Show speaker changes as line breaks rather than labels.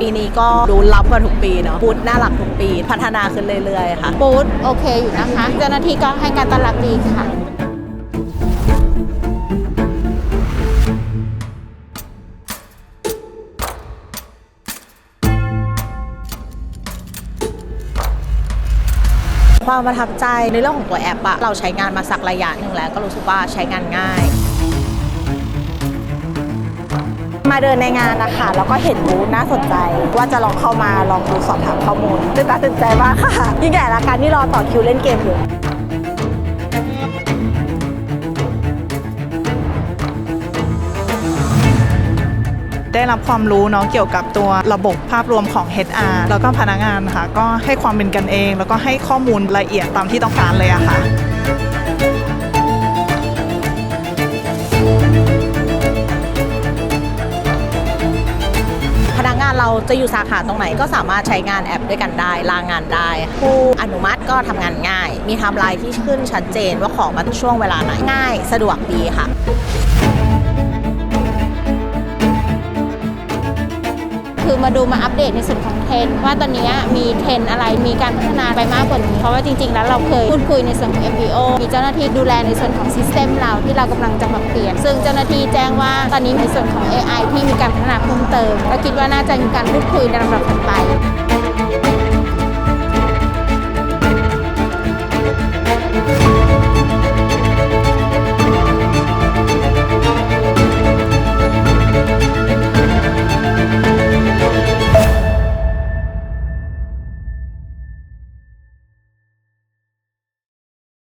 ปีนี้ก็ดูล้ำกว่าทุกปีเนาะบูธน่ารักทุกปี พัฒนาขึ้นเรื่อยๆค่ะ
บูธโอเคอยู่นะคะ เจ้าหน้าที่ก็ให้การต้อนรับดีค่ะ
ความประทับใจในเรื่องของตัวแอปอะเราใช้งานมาสักระยะหนึ่งแล้ว ก็รู้สึกว่าใช้งานง่าย มาเดินในงานนะคะแล้วก็เห็นบูธน่าสนใจ ว่าจะลองเข้ามาลองดูสอบถามข้อมูลตื่นตาตื่นใจมากค่ะ ยิ่งใหญ่ละกันที่รอต่อคิวเล่นเกมอยู่
ได้รับความรู้เนาะเกี่ยวกับตัวระบบภาพรวมของ HR แล้วก็พนักงานนะคะก็ให้ความเป็นกันเอง แล้วก็ให้ข้อมูลละเอียดตามที่ต้องการเลยอะค่ะา
นเราจะอยู่สาขาตรงไหนก็สามารถใช้งานแอปด้วยกันได้ลางานได้ ผู้อนุมัติก็ทำงานง่าย มีไทม์ไลน์ที่ขึ้นชัดเจนว่าของมาช่วงเวลาไหนง่าย สะดวกดีค่ะ
มาดูมาอัปเดตในส่วนของเทรนว่าตอนนี้มีเทรนอะไรมีการพัฒนาไปมากกว่านี้เพราะว่าจริง ๆ แล้วเราเคยพูดคุยในส่วนของ MPO มีเจ้าหน้าที่ดูแลในส่วนของซิสเต็มเราที่เรากำลังจะปรับเปลี่ยน ซึ่งเจ้าหน้าที่แจ้งว่าตอนนี้ในส่วนของ AI ที่มีการพัฒนาเพิ่มเติมและคิดว่าน่าจะมีการพูดคุยในลำดับถัดไป